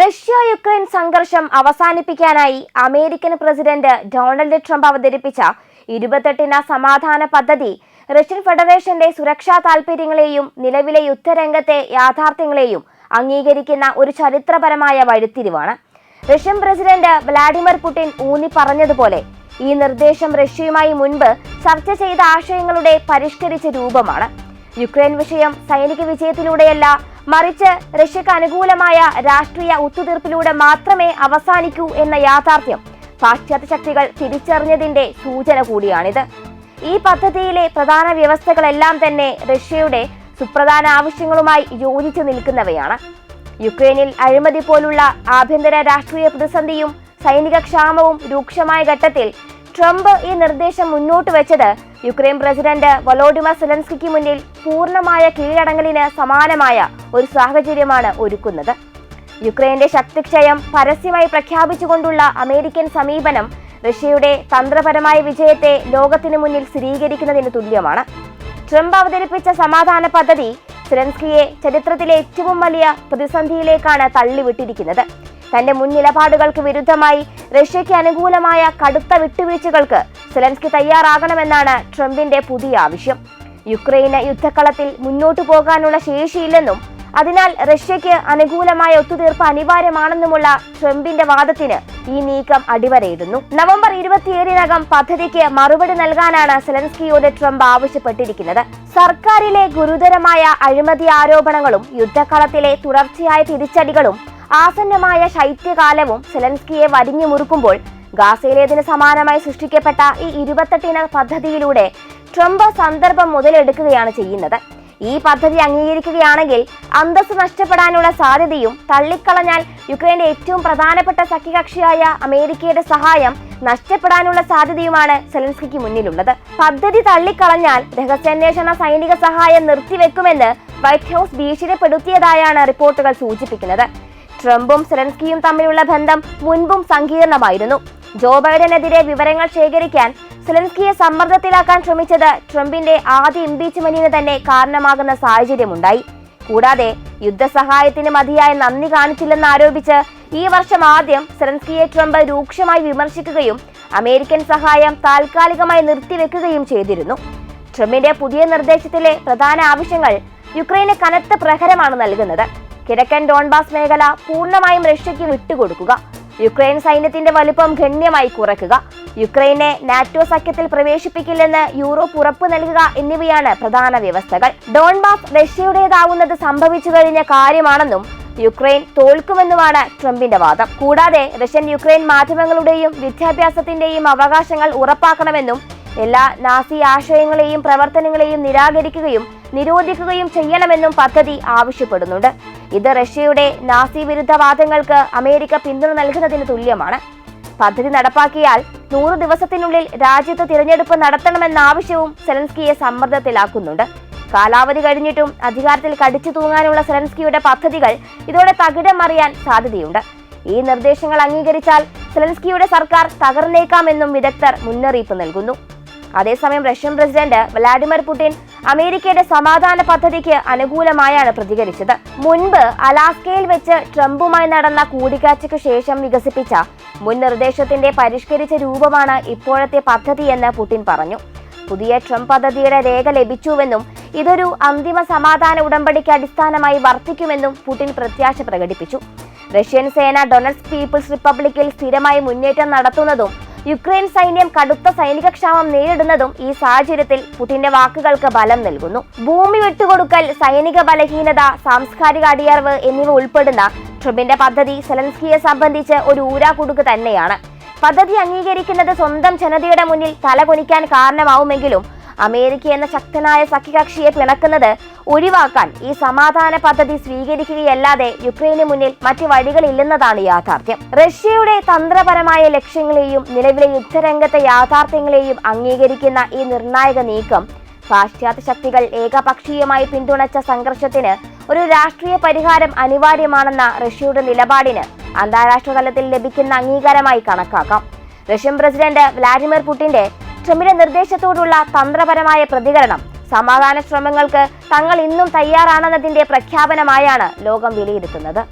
Russia Ukraine സംഘർഷം അവസാനിപ്പിക്കാനായി American president Donald Trump അവതരിപ്പിച്ച ഇരുപത്തെട്ടിന സമാധാന പദ്ധതി റഷ്യൻ ഫെഡറേഷന്റെ സുരക്ഷാ താൽപര്യങ്ങളെയും നിലവിലെ യുദ്ധരംഗത്തെ യാഥാർത്ഥ്യങ്ങളെയും അംഗീകരിക്കുന്ന ഒരു ചരിത്രപരമായ വഴിത്തിരിവാണ്. റഷ്യൻ പ്രസിഡന്റ് വ്ലാഡിമിർ പുടിൻ ഊന്നി പറഞ്ഞതുപോലെ ഈ നിർദ്ദേശം റഷ്യയുമായി മുൻപ് ചർച്ച ചെയ്ത ആശയങ്ങളുടെ പരിഷ്കരിച്ച രൂപമാണ്. യുക്രൈൻ വിഷയം സൈനിക വിജയത്തിലൂടെയല്ല മറിച്ച് റഷ്യക്ക് അനുകൂലമായ രാഷ്ട്രീയ ഒത്തുതീർപ്പിലൂടെ മാത്രമേ അവസാനിക്കൂ എന്ന യാഥാർത്ഥ്യം പാശ്ചാത്യ ശക്തികൾ തിരിച്ചറിഞ്ഞതിന്റെ സൂചന കൂടിയാണിത്. ഈ പദ്ധതിയിലെ പ്രധാന വ്യവസ്ഥകളെല്ലാം തന്നെ റഷ്യയുടെ സുപ്രധാന ആവശ്യങ്ങളുമായി യോജിച്ചു നിൽക്കുന്നവയാണ്. യുക്രൈനിൽ അഴിമതി പോലുള്ള ആഭ്യന്തര രാഷ്ട്രീയ പ്രതിസന്ധിയും സൈനിക ക്ഷാമവും രൂക്ഷമായ ഘട്ടത്തിൽ ട്രംപ് ഈ നിർദ്ദേശം മുന്നോട്ട് വെച്ചത് യുക്രൈൻ പ്രസിഡന്റ് വൊലോഡിമർ സെലൻസ്കിക്ക് മുന്നിൽ പൂർണമായ കീഴടങ്ങലിന് സമാനമായ ഒരു സാഹചര്യമാണ് ഒരുക്കുന്നത്. യുക്രൈന്റെ ശക്തിക്ഷയം പരസ്യമായി പ്രഖ്യാപിച്ചുകൊണ്ടുള്ള അമേരിക്കൻ സമീപനം റഷ്യയുടെ തന്ത്രപരമായ വിജയത്തെ ലോകത്തിനു മുന്നിൽ സ്ഥിരീകരിക്കുന്നതിന് തുല്യമാണ്. ട്രംപ് അവതരിപ്പിച്ച സമാധാന പദ്ധതി സെലൻസ്കിയെ ചരിത്രത്തിലെ ഏറ്റവും വലിയ പ്രതിസന്ധിയിലേക്കാണ് തള്ളിവിട്ടിരിക്കുന്നത്. തന്റെ മുൻ നിലപാടുകൾക്ക് വിരുദ്ധമായി റഷ്യയ്ക്ക് അനുകൂലമായ കടുത്ത വിട്ടുവീഴ്ചകൾക്ക് സെലൻസ്കി തയ്യാറാകണമെന്നാണ് ട്രംപിന്റെ പുതിയ ആവശ്യം. യുക്രൈന് യുദ്ധക്കളത്തിൽ മുന്നോട്ടു പോകാനുള്ള ശേഷിയില്ലെന്നും അതിനാൽ റഷ്യയ്ക്ക് അനുകൂലമായ ഒത്തുതീർപ്പ് അനിവാര്യമാണെന്നുമുള്ള ട്രംപിന്റെ വാദത്തിന് ഈ നീക്കം അടിവരയിടുന്നു. നവംബർ ഇരുപത്തിയേഴിനകം പദ്ധതിക്ക് മറുപടി നൽകാനാണ് സെലൻസ്കിയോട് ട്രംപ് ആവശ്യപ്പെട്ടിരിക്കുന്നത്. സർക്കാരിലെ ഗുരുതരമായ അഴിമതി ആരോപണങ്ങളും യുദ്ധക്കളത്തിലെ തുടർച്ചയായ തിരിച്ചടികളും ആസന്നമായ ശൈത്യകാലവും സെലൻസ്കിയെ വരിഞ്ഞു മുറുക്കുമ്പോൾ ഗാസയിലേതിന് സമാനമായി സൃഷ്ടിക്കപ്പെട്ട ഈ ഇരുപത്തെട്ടിന പദ്ധതിയിലൂടെ ട്രംപ് സന്ദർഭം മുതലെടുക്കുകയാണ് ചെയ്യുന്നത്. ഈ പദ്ധതി അംഗീകരിക്കുകയാണെങ്കിൽ അന്തസ് നഷ്ടപ്പെടാനുള്ള സാധ്യതയും തള്ളിക്കളഞ്ഞാൽ യുക്രൈന്റെ ഏറ്റവും പ്രധാനപ്പെട്ട സഖ്യകക്ഷിയായ അമേരിക്കയുടെ സഹായം നഷ്ടപ്പെടാനുള്ള സാധ്യതയുമാണ് സെലൻസ്കിക്ക് മുന്നിലുള്ളത്. പദ്ധതി തള്ളിക്കളഞ്ഞാൽ രഹസ്യാന്വേഷണ സൈനിക സഹായം നിർത്തിവെക്കുമെന്ന് വൈറ്റ് ഹൌസ് ഭീഷണിപ്പെടുത്തിയതായാണ് റിപ്പോർട്ടുകൾ സൂചിപ്പിക്കുന്നത്. ട്രംപും സെലൻസ്കിയും തമ്മിലുള്ള ബന്ധം മുൻപും സങ്കീർണമായിരുന്നു. ജോ ബൈഡനെതിരെ വിവരങ്ങൾ ശേഖരിക്കാൻ സെലൻസ്കിയെ സമ്മർദ്ദത്തിലാക്കാൻ ശ്രമിച്ചത് ട്രംപിന്റെ ആദ്യ ഇംപീച്ച്മെന്റിന് തന്നെ കാരണമാകുന്ന സാഹചര്യമുണ്ടായി. കൂടാതെ യുദ്ധസഹായത്തിന് മതിയായ നന്ദി കാണിച്ചില്ലെന്ന് ആരോപിച്ച് ഈ വർഷം ആദ്യം സെലൻസ്കിയെ ട്രംപ് രൂക്ഷമായി വിമർശിക്കുകയും അമേരിക്കൻ സഹായം താൽക്കാലികമായി നിർത്തിവെക്കുകയും ചെയ്തിരുന്നു. ട്രംപിന്റെ പുതിയ നിർദ്ദേശത്തിലെ പ്രധാന ആവശ്യങ്ങൾ യുക്രൈന് കനത്ത പ്രഹരമാണ് നൽകുന്നത്. കിഴക്കൻ ഡോൺബാസ് മേഖല പൂർണമായും റഷ്യയ്ക്ക് വിട്ടുകൊടുക്കുക. യുക്രൈൻ സൈന്യത്തിന്റെ വലുപ്പം ഗണ്യമായി കുറയ്ക്കുക. യുക്രൈനെ നാറ്റോ സഖ്യത്തിൽ പ്രവേശിപ്പിക്കില്ലെന്ന് യൂറോപ്പ് ഉറപ്പ് നൽകുക എന്നിവയാണ് പ്രധാന വ്യവസ്ഥകൾ. ഡോൺബാസ് റഷ്യയുടേതാവുന്നത് സംഭവിച്ചു കഴിഞ്ഞ കാര്യമാണെന്നും യുക്രൈൻ തോൽക്കുമെന്നുമാണ് ട്രംപിന്റെ വാദം. കൂടാതെ റഷ്യൻ യുക്രൈൻ മാധ്യമങ്ങളുടെയും വിദ്യാഭ്യാസത്തിന്റെയും അവകാശങ്ങൾ ഉറപ്പാക്കണമെന്നും എല്ലാ നാസി ആശയങ്ങളെയും പ്രവർത്തനങ്ങളെയും നിരാകരിക്കുകയും നിരോധിക്കുകയും ചെയ്യണമെന്നും പദ്ധതി ആവശ്യപ്പെടുന്നുണ്ട്. ഇത് റഷ്യയുടെ നാസി വിരുദ്ധ വാദങ്ങൾക്ക് അമേരിക്ക പിന്തുണ നൽകുന്നതിന് തുല്യമാണ്. പദ്ധതി നടപ്പാക്കിയാൽ നൂറ് ദിവസത്തിനുള്ളിൽ രാജ്യത്ത് തിരഞ്ഞെടുപ്പ് നടത്തണമെന്ന ആവശ്യവും സെലൻസ്കിയെ സമ്മർദ്ദത്തിലാക്കുന്നുണ്ട്. കാലാവധി കഴിഞ്ഞിട്ടും അധികാരത്തിൽ കടിച്ചു തൂങ്ങാനുള്ള സെലൻസ്കിയുടെ പദ്ധതികൾ ഇതോടെ തകിടം മറിയാൻ സാധ്യതയുണ്ട്. ഈ നിർദ്ദേശങ്ങൾ അംഗീകരിച്ചാൽ സെലൻസ്കിയുടെ സർക്കാർ തകർന്നേക്കാമെന്നും വിദഗ്ധർ മുന്നറിയിപ്പ് നൽകുന്നു. അതേസമയം റഷ്യൻ പ്രസിഡന്റ് വ്ളാഡിമിർ പുടിൻ അമേരിക്കയുടെ സമാധാന പദ്ധതിക്ക് അനുകൂലമായാണ് പ്രതികരിച്ചത്. മുൻപ് അലാസ്കയിൽ വെച്ച് ട്രംപുമായി നടന്ന കൂടിക്കാഴ്ചയ്ക്ക് ശേഷം വികസിപ്പിച്ച മുൻ നിർദ്ദേശത്തിന്റെ പരിഷ്കരിച്ച രൂപമാണ് ഇപ്പോഴത്തെ പദ്ധതിയെന്ന് പുടിൻ പറഞ്ഞു. പുതിയ ട്രംപ് പദ്ധതിയുടെ രേഖ ലഭിച്ചുവെന്നും ഇതൊരു അന്തിമ സമാധാന ഉടമ്പടിക്ക് അടിസ്ഥാനമായി വർത്തിക്കുമെന്നും പുടിൻ പ്രത്യാശ പ്രകടിപ്പിച്ചു. റഷ്യൻ സേന ഡൊണൽസ് പീപ്പിൾസ് റിപ്പബ്ലിക്കിൽ സ്ഥിരമായി മുന്നേറ്റം നടത്തുന്നതും യുക്രൈൻ സൈന്യം കടുത്ത സൈനിക ക്ഷാമം നേരിടുന്നതും ഈ സാഹചര്യത്തിൽ പുടിന്റെ വാക്കുകൾക്ക് ബലം നൽകുന്നു. ഭൂമി വിട്ടുകൊടുക്കൽ സൈനിക ബലഹീനത സാംസ്കാരിക അടിയറവ് എന്നിവ ഉൾപ്പെടുന്ന ട്രംപിന്റെ പദ്ധതി സെലൻസ്കിയെ സംബന്ധിച്ച് ഒരു ഊരാക്കുടുക്ക് തന്നെയാണ്. പദ്ധതി അംഗീകരിക്കുന്നത് സ്വന്തം ജനതയുടെ മുന്നിൽ തലകുനിക്കാൻ കാരണമാവുമെങ്കിലും അമേരിക്ക എന്ന ശക്തനായ സഖ്യകക്ഷിയെ പിണക്കുന്നത് ഒഴിവാക്കാൻ ഈ സമാധാന പദ്ധതി സ്വീകരിക്കുകയല്ലാതെ യുക്രൈന് മുന്നിൽ മറ്റു വഴികളില്ലെന്നതാണ് യാഥാർത്ഥ്യം. റഷ്യയുടെ തന്ത്രപരമായ ലക്ഷ്യങ്ങളെയും നിലവിലെ യുദ്ധരംഗത്തെ യാഥാർത്ഥ്യങ്ങളെയും അംഗീകരിക്കുന്ന ഈ നിർണായക നീക്കം പാശ്ചാത്യ ശക്തികൾ ഏകപക്ഷീയമായി പിന്തുണച്ച സംഘർഷത്തിന് ഒരു രാഷ്ട്രീയ പരിഹാരം അനിവാര്യമാണെന്ന റഷ്യയുടെ നിലപാടിന് അന്താരാഷ്ട്ര തലത്തിൽ ലഭിക്കുന്ന അംഗീകാരമായി കണക്കാക്കാം. റഷ്യൻ പ്രസിഡന്റ് വ്ലാഡിമിർ പുടിന്റെ ട്രംപിന്റെ നിർദ്ദേശത്തോടുള്ള തന്ത്രപരമായ പ്രതികരണം. സമാധാന ശ്രമങ്ങൾക്ക് തങ്ങൾ ഇന്നും തയ്യാറാണെന്നതിന്റെ പ്രഖ്യാപനമായാണ് ലോകം വിലയിരുത്തുന്നത്.